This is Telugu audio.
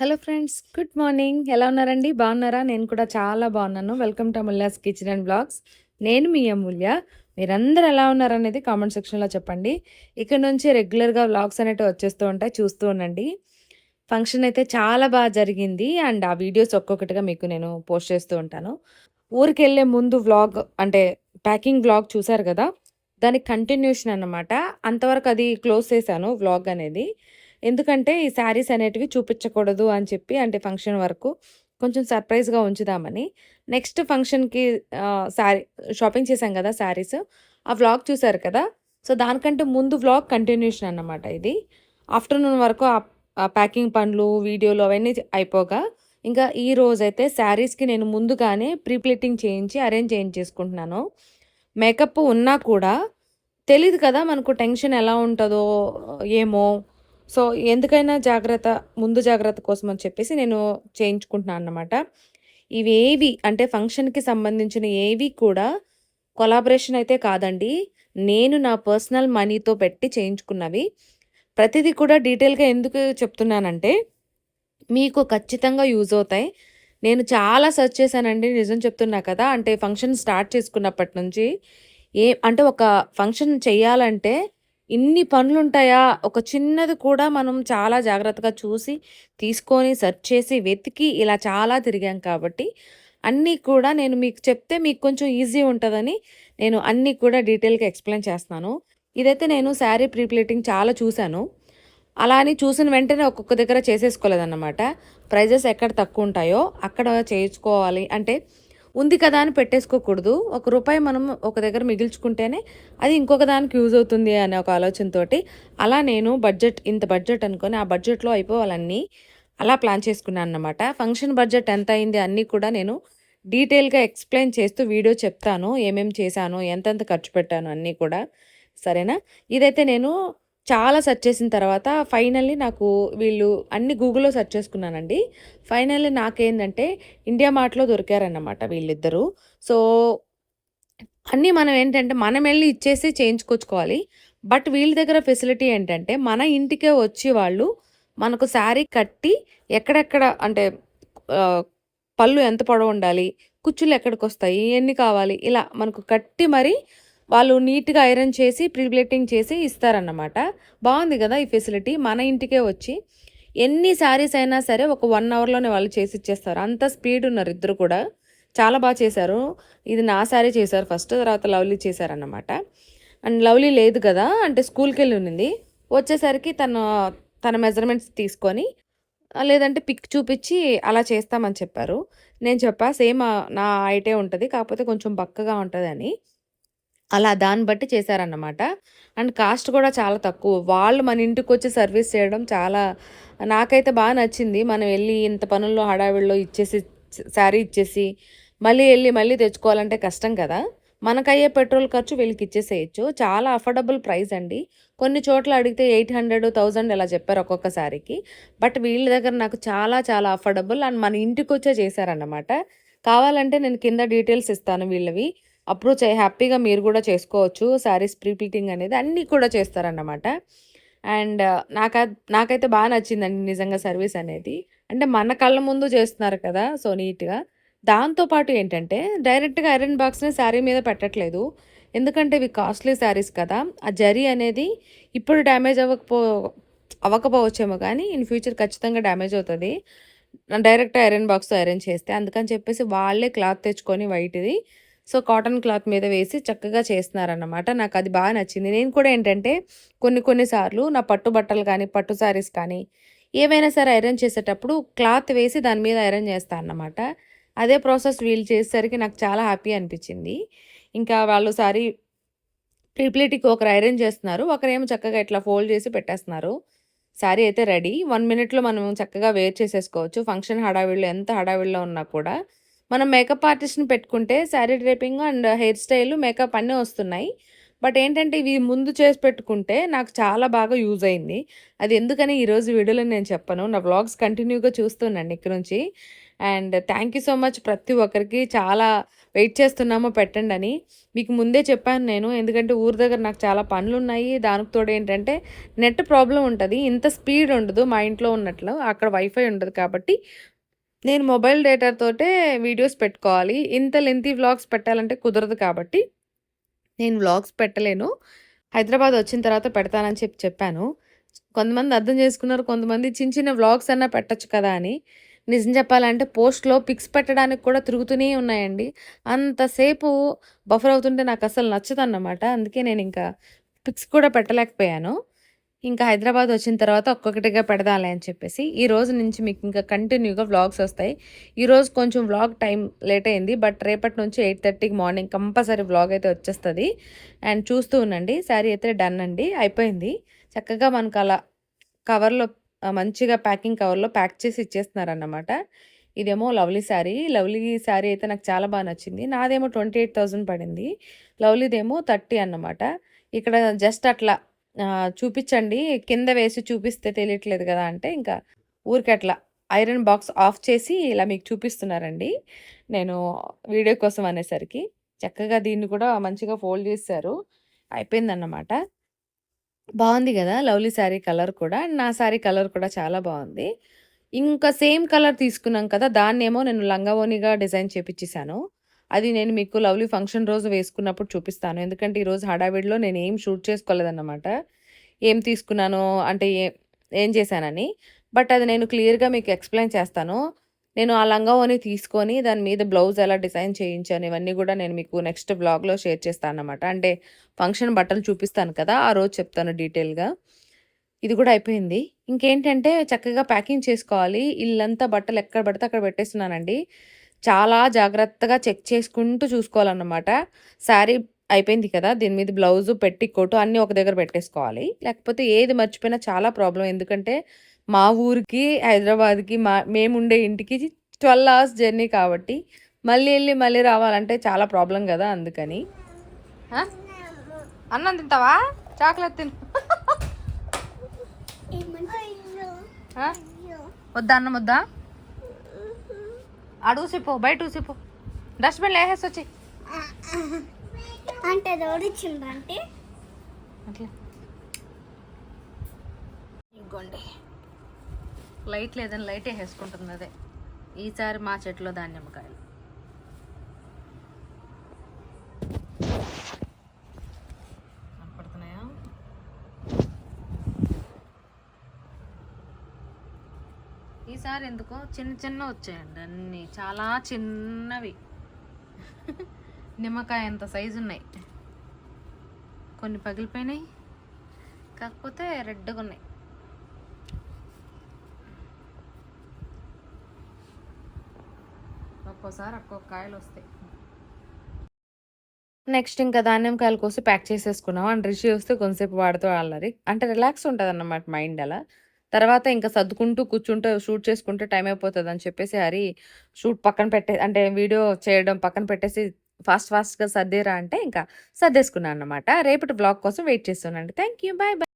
Hello friends good morning. ఎలా ఉన్నారండి? బాగున్నారా? నేను కూడా చాలా బాగున్నాను. Welcome to Amulya's kitchen and blogs. నేను మీ అమూల్య. మీరందరూ ఎలా ఉన్నారనేది కామెంట్ సెక్షన్లో చెప్పండి. ఇక్కడ నుంచి రెగ్యులర్గా వ్లాగ్స్ అనేవి వచ్చేస్తూ ఉంటాయి చూస్తూ ఉండండి. ఫంక్షన్ అయితే చాలా బాగా జరిగింది. అండ్ ఆ వీడియోస్ ఒక్కొక్కటిగా మీకు నేను పోస్ట్ చేస్తూ ఉంటాను. ఊరికి వెళ్ళే ముందు వ్లాగ్ అంటే ప్యాకింగ్ వ్లాగ్ చూశారు కదా? దానికి కంటిన్యూషన్ అన్నమాట. అంతవరకు అది క్లోజ్ చేశాను వ్లాగ్ అనేది. ఎందుకంటే ఈ శారీస్ అనేటివి చూపించకూడదు అని చెప్పి అంటే ఫంక్షన్ వరకు కొంచెం సర్ప్రైజ్గా ఉంచుదామని. నెక్స్ట్ ఫంక్షన్కి శారీ షాపింగ్ చేశాం కదా శారీస్. ఆ వ్లాగ్ చూసారు కదా? సో దానికంటే ముందు వ్లాగ్ కంటిన్యూషన్ అన్నమాట ఇది. ఆఫ్టర్నూన్ వరకు ఆ ప్యాకింగ్ పనులు వీడియోలు అవన్నీ అయిపోగా ఇంకా ఈ రోజైతే శారీస్కి నేను ముందుగానే ప్రీప్లేటింగ్ చేయించి అరేంజ్ చేయించేసుకుంటున్నాను. మేకప్ ఉన్నా కూడా తెలీదు కదా మనకు టెన్షన్ ఎలా ఉంటుందో ఏమో సో ఎందుకైనా జాగ్రత్త ముందు జాగ్రత్త కోసం అని చెప్పేసి నేను చేయించుకుంటున్నాను అన్నమాట. ఇవేవి అంటే ఫంక్షన్కి సంబంధించిన ఏవి కూడా కొలాబరేషన్ అయితే కాదండి. నేను నా పర్సనల్ మనీతో పెట్టి చేయించుకున్నవి. ప్రతిదీ కూడా డీటెయిల్గా ఎందుకు చెప్తున్నానంటే మీకు ఖచ్చితంగా యూజ్ అవుతాయి. నేను చాలా సెర్చ్ చేశానండి నిజం చెప్తున్నా కదా. అంటే ఫంక్షన్ స్టార్ట్ చేసుకున్నప్పటి నుంచి ఏ అంటే ఒక ఫంక్షన్ చేయాలంటే ఇన్ని పనులుంటాయా? ఒక చిన్నది కూడా మనం చాలా జాగ్రత్తగా చూసి తీసుకొని సెర్చ్ చేసి వెతికి ఇలా చాలా తిరిగాం కాబట్టి అన్నీ కూడా నేను మీకు చెప్తే మీకు కొంచెం ఈజీ ఉంటుందని నేను అన్నీ కూడా డీటెయిల్గా ఎక్స్ప్లెయిన్ చేస్తున్నాను. ఇదైతే నేను శారీ ప్రీప్లేటింగ్ చాలా చూశాను. అలా అని చూసిన వెంటనే ఒక్కొక్క దగ్గర చేసేసుకోలేదన్నమాట. ప్రైజెస్ ఎక్కడ తక్కువ ఉంటాయో అక్కడ చేయించుకోవాలి. అంటే ఉంది కదా అని పెట్టేసుకోకూడదు. ఒక రూపాయి మనం ఒక దగ్గర మిగిల్చుకుంటేనే అది ఇంకొక దానికి యూజ్ అవుతుంది అనే ఒక ఆలోచనతోటి అలా నేను బడ్జెట్ ఇంత బడ్జెట్ అనుకొని ఆ బడ్జెట్లో అయిపోవాలన్నీ అలా ప్లాన్ చేసుకున్నాను అన్నమాట. ఫంక్షన్ బడ్జెట్ ఎంత అయింది అన్నీ కూడా నేను డీటెయిల్గా ఎక్స్ప్లెయిన్ చేస్తూ వీడియో చెప్తాను ఏమేమి చేశాను ఎంతెంత ఖర్చు పెట్టాను అన్నీ కూడా. సరేనా? ఇదైతే నేను చాలా సెర్చ్ చేసిన తర్వాత ఫైనల్లీ నాకు వీళ్ళు అన్ని గూగుల్లో సెర్చ్ చేసుకున్నానండి. ఫైనల్లీ నాకేంటంటే ఇండియా మార్ట్లో దొరికారన్నమాట వీళ్ళిద్దరూ. సో అన్నీ మనం ఏంటంటే మనం వెళ్ళి ఇచ్చేసి చేయించుకొచ్చుకోవాలి. బట్ వీళ్ళ దగ్గర ఫెసిలిటీ ఏంటంటే మన ఇంటికే వచ్చి వాళ్ళు మనకు శారీ కట్టి ఎక్కడెక్కడ అంటే పళ్ళు ఎంత పొడవు ఉండాలి కుచ్చులు ఎక్కడికి వస్తాయి ఎన్ని కావాలి ఇలా మనకు కట్టి మరి వాళ్ళు నీట్గా ఐరన్ చేసి ప్రీప్లేటింగ్ చేసి ఇస్తారన్నమాట. బాగుంది కదా ఈ ఫెసిలిటీ. మన ఇంటికే వచ్చి ఎన్ని శారీస్ అయినా సరే ఒక వన్ అవర్లోనే వాళ్ళు చేసి ఇచ్చేస్తారు. అంత స్పీడ్ ఉన్నారు ఇద్దరు కూడా. చాలా బాగా చేశారు. ఇది నా శారీ చేశారు ఫస్ట్ తర్వాత లవ్లీ చేశారన్నమాట. అండ్ లవ్లీ లేదు కదా అంటే స్కూల్కి వెళ్ళి ఉన్నింది. వచ్చేసరికి తను తన మెజర్మెంట్స్ తీసుకొని లేదంటే పిక్ చూపించి అలా చేస్తామని చెప్పారు. నేను చెప్పా సేమ్ నా హైటే ఉంటుంది కాకపోతే కొంచెం బక్కగా ఉంటుందని. అలా దాన్ని బట్టి చేశారన్నమాట. అండ్ కాస్ట్ కూడా చాలా తక్కువ. వాళ్ళు మన ఇంటికి వచ్చి సర్వీస్ చేయడం చాలా నాకైతే బాగా నచ్చింది. మనం వెళ్ళి ఇంత పనుల్లో హడావిడిలో ఇచ్చేసి శారీ ఇచ్చేసి మళ్ళీ వెళ్ళి మళ్ళీ తెచ్చుకోవాలంటే కష్టం కదా. మనకయ్యే పెట్రోల్ ఖర్చు వీళ్ళకి ఇచ్చేసేయచ్చు. చాలా అఫోర్డబుల్ ప్రైస్ అండి. కొన్ని చోట్ల అడిగితే ఎయిట్ హండ్రెడ్ థౌజండ్ ఇలా చెప్పారు ఒక్కొక్క శారీకి. బట్ వీళ్ళ దగ్గర నాకు చాలా చాలా అఫోర్డబుల్ అండ్ మన ఇంటికి వచ్చే చేశారన్నమాట. కావాలంటే నేను కింద డీటెయిల్స్ ఇస్తాను వీళ్ళవి. అప్రోచ్ అయ్యి హ్యాపీగా మీరు కూడా చేసుకోవచ్చు. శారీస్ ప్రీపీటింగ్ అనేది అన్నీ కూడా చేస్తారన్నమాట. అండ్ నాకు నాకైతే బాగా నచ్చిందండి నిజంగా సర్వీస్ అనేది. అంటే మన కళ్ళ ముందు చేస్తున్నారు కదా సో నీట్గా. దాంతోపాటు ఏంటంటే డైరెక్ట్గా ఐరన్ బాక్స్ని శారీ మీద పెట్టట్లేదు. ఎందుకంటే ఇవి కాస్ట్లీ శారీస్ కదా. ఆ జరీ అనేది ఇప్పుడు డ్యామేజ్ అవ్వకపో అవ్వకపోవచ్చేమో కానీ ఇన్ ఫ్యూచర్ ఖచ్చితంగా డ్యామేజ్ అవుతుంది. డైరెక్ట్ ఐరన్ బాక్స్తో ఐరన్ చేస్తే అందుకని చెప్పేసి వాళ్ళే క్లాత్ తెచ్చుకొని వైట్ది సో కాటన్ క్లాత్ మీద వేసి చక్కగా చేస్తున్నారన్నమాట. నాకు అది బాగా నచ్చింది. నేను కూడా ఏంటంటే కొన్ని కొన్నిసార్లు నా పట్టు బట్టలు కానీ పట్టు శారీస్ కానీ ఏవైనా సరే ఐరన్ చేసేటప్పుడు క్లాత్ వేసి దాని మీద ఐరన్ చేస్తాను అన్నమాట. అదే ప్రాసెస్ వీళ్ళు చేసేసరికి నాకు చాలా హ్యాపీ అనిపించింది. ఇంకా వాళ్ళు సారీ ట్రిప్లిటీకి ఒకరు ఐరన్ చేస్తున్నారు. ఒకరేమో చక్కగా ఇట్లా ఫోల్డ్ చేసి పెట్టేస్తున్నారు. శారీ అయితే రెడీ. వన్ మినిట్లో మనం చక్కగా వేర్ చేసేసుకోవచ్చు. ఫంక్షన్ హడావిడిలో ఎంత హడావిడిలో ఉన్నా కూడా మనం మేకప్ ఆర్టిస్ట్ని పెట్టుకుంటే sari draping and hair style makeup అన్నీ వస్తున్నాయి. బట్ ఏంటంటే ఇవి ముందు చేసి పెట్టుకుంటే నాకు చాలా బాగా యూజ్ అయింది. అది ఎందుకని ఈరోజు వీడియోలో నేను చెప్పను. నా వ్లాగ్స్ కంటిన్యూగా చూస్తున్నాను ఇక్కడ నుంచి. And thank you so much ప్రతి ఒక్కరికి. చాలా వెయిట్ చేస్తున్నామో పెట్టండి అని. మీకు ముందే చెప్పాను నేను. ఎందుకంటే ఊరి దగ్గర నాకు చాలా పనులు ఉన్నాయి దానికి తోడు ఏంటంటే నెట్ ప్రాబ్లం ఉంటుంది. ఇంత స్పీడ్ ఉండదు మా ఇంట్లో ఉన్నట్లు. అక్కడ వైఫై ఉండదు కాబట్టి నేను మొబైల్ డేటాతోటే వీడియోస్ పెట్టుకోవాలి. ఇంత లెంతీ వ్లాగ్స్ పెట్టాలంటే కుదరదు కాబట్టి నేను వ్లాగ్స్ పెట్టలేను. హైదరాబాద్ వచ్చిన తర్వాత పెడతానని చెప్పి చెప్పాను. కొంతమంది అర్థం చేసుకున్నారు. కొంతమంది చిన్న చిన్న వ్లాగ్స్ అన్నా పెట్టచ్చు కదా అని. నిజం చెప్పాలంటే పోస్ట్లో పిక్స్ పెట్టడానికి కూడా తిరుగుతూనే ఉన్నాయండి. అంతసేపు బఫర్ అవుతుంటే నాకు అసలు నచ్చదన్నమాట. అందుకే నేను ఇంకా పిక్స్ కూడా పెట్టలేకపోయాను. ఇంకా హైదరాబాద్ వచ్చిన తర్వాత ఒక్కొక్కటిగా పెడదాలి అని చెప్పేసి ఈ రోజు నుంచి మీకు ఇంకా కంటిన్యూగా వ్లాగ్స్ వస్తాయి. ఈరోజు కొంచెం వ్లాగ్ టైం లేట్ అయింది బట్ రేపటి నుంచి ఎయిట్ థర్టీకి మార్నింగ్ కంపల్సరీ వ్లాగ్ అయితే వచ్చేస్తుంది. అండ్ చూస్తూ ఉండండి శారీ అయితే డన్ అండి అయిపోయింది. చక్కగా మనకు అలా కవర్లో మంచిగా ప్యాకింగ్ కవర్లో ప్యాక్ చేసి ఇచ్చేస్తున్నారన్నమాట. ఇదేమో లవ్లీ శారీ లవ్లీ శారీ అయితే నాకు చాలా బాగా నచ్చింది. నాదేమో ట్వంటీ ఎయిట్ థౌజండ్ పడింది. లవ్లీదేమో థర్టీ అన్నమాట. ఇక్కడ జస్ట్ అట్లా చూపించండి. కింద వేసి చూపిస్తే తెలియట్లేదు కదా అంటే ఇంకా ఊరికి అట్లా ఐరన్ బాక్స్ ఆఫ్ చేసి ఇలా మీకు చూపిస్తున్నారండి. నేను వీడియో కోసం అనేసరికి చక్కగా దీన్ని కూడా మంచిగా ఫోల్డ్ చేశారు. అయిపోయిందన్నమాట. బాగుంది కదా? లవ్లీ శారీ కలర్ కూడా. నా శారీ కలర్ కూడా చాలా బాగుంది. ఇంకా సేమ్ కలర్ తీసుకున్నాం కదా? దాన్నేమో నేను లంగావోనిగా డిజైన్ చేపించేశాను అది నేను మీకు లవ్లీ ఫంక్షన్ రోజు వేసుకున్నప్పుడు చూపిస్తాను. ఎందుకంటే ఈరోజు హడావిడిలో నేను ఏం షూట్ చేసుకోలేదన్నమాట. ఏం తీసుకున్నాను అంటే ఏ ఏం చేశానని. బట్ అది నేను క్లియర్గా మీకు ఎక్స్ప్లెయిన్ చేస్తాను. నేను ఆ లంగావోని తీసుకొని దాని మీద బ్లౌజ్ ఎలా డిజైన్ చేయించాను ఇవన్నీ కూడా నేను మీకు నెక్స్ట్ బ్లాగ్లో షేర్ చేస్తాను అనమాట అంటే ఫంక్షన్ బట్టలు చూపిస్తాను కదా ఆ రోజు చెప్తాను డీటెయిల్గా. ఇది కూడా అయిపోయింది. ఇంకేంటంటే చక్కగా ప్యాకింగ్ చేసుకోవాలి. ఇల్లంతా బట్టలు ఎక్కడ పడితే అక్కడ పెట్టేస్తున్నానండి. చాలా జాగ్రత్తగా చెక్ చేసుకుంటూ చూసుకోవాలన్నమాట. శారీ అయిపోయింది కదా దీని మీద బ్లౌజు పెట్టి కోటు అన్నీ ఒక దగ్గర పెట్టేసుకోవాలి. లేకపోతే ఏది మర్చిపోయినా చాలా ప్రాబ్లం ఎందుకంటే మా ఊరికి హైదరాబాద్కి మా మేముండే ఇంటికి ట్వెల్వ్ అవర్స్ జర్నీ కాబట్టి మళ్ళీ వెళ్ళి మళ్ళీ రావాలంటే చాలా ప్రాబ్లం కదా అందుకని. అన్నం తింటావా? చాక్లెట్ తిన్ వద్దా అన్నం వద్దా? అడుగు సిప్పు బయట ఊసిపో డస్ట్బిన్లో వేసేసి వచ్చి. అంటే అట్లా. ఇగోండి. లైట్ లేదని లైట్ వేసేసుకుంటుంది అదే. ఈసారి మా చెట్లో ధాన్యమ్మకాయలు. కనపడుతున్నాయా ఈసారి ఎందుకో చిన్న చిన్న వచ్చాయండి అన్నీ. చాలా చిన్నవి. నిమ్మకాయ అంత సైజు ఉన్నాయి. కొన్ని పగిలిపోయినాయి. కాకపోతే రెడ్గా ఉన్నాయి. ఒక్కోసారి ఒక్కొక్క కాయలు వస్తాయి. నెక్స్ట్ ఇంకా ధాన్యం కాయలు కోసి ప్యాక్ చేసేసుకున్నాం. అండ్ రిషి వస్తే కొంతసేపు వాడుతూ అల్లరి. అంటే రిలాక్స్ ఉంటుంది అన్నమాట మైండ్ అలా. తర్వాత ఇంకా సర్దుకుంటూ కూర్చుంటూ షూట్ చేసుకుంటే టైం అయిపోతుంది అని చెప్పేసి హరి షూట్ పక్కన పెట్టే అంటే వీడియో చేయడం పక్కన పెట్టేసి ఫాస్ట్ ఫాస్ట్గా సర్దేరా అంటే ఇంకా సర్దేసుకున్నాను అనమాట రేపటి బ్లాగ్ కోసం వెయిట్ చేస్తున్నాను. Thank you bye bye.